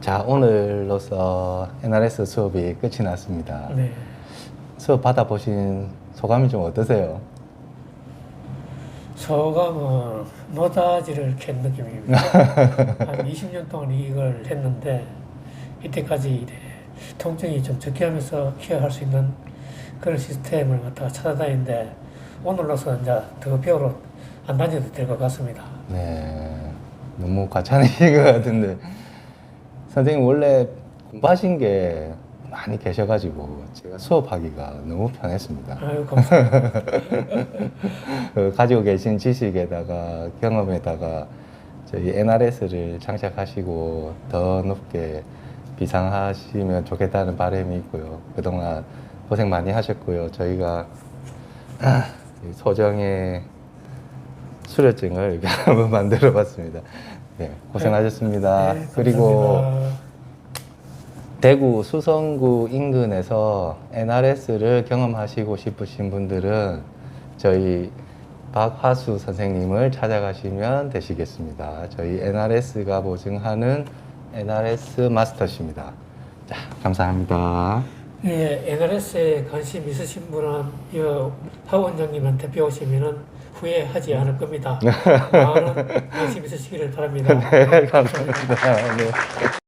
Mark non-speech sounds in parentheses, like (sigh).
자, 오늘로서 NRS 수업이 끝이 났습니다. 네. 수업 받아보신 소감이 좀 어떠세요? 소감은 노다지를 캔 느낌입니다. (laughs) 한 20년 동안 이걸 했는데 이때까지 통증이 좀 적게 하면서 케어할 수 있는 그런 시스템을 갖다가 찾아다니는데 오늘로서 이제 더 배우러 안 다녀도 될 것 같습니다. 네. 너무 과찬이신 것 같은데. 선생님, 원래 공부하신 게 많이 계셔가지고 제가 수업하기가 너무 편했습니다. 아유 감사합니다. (laughs) 그 가지고 계신 지식에다가 경험에다가 저희 NRS를 장착하시고 더 높게 비상하시면 좋겠다는 바람이 있고요. 그동안 고생 많이 하셨고요. 저희가 (clears throat) 이 소정의 수료증을 이렇게 (laughs) 한번 만들어 봤습니다. 네, 고생하셨습니다. 네, 그리고 감사합니다. 대구 수성구 인근에서 NRS를 경험하시고 싶으신 분들은 저희 박화수 선생님을 찾아가시면 되시겠습니다. 저희 NRS가 보증하는 NRS 마스터십니다. 자, 감사합니다. 예, NRS에 관심 있으신 분은 이 하원장님한테 배우시면은 후회하지 않을 겁니다. (laughs) 많은 관심 있으시기를 바랍니다. 네, 감사합니다. 네.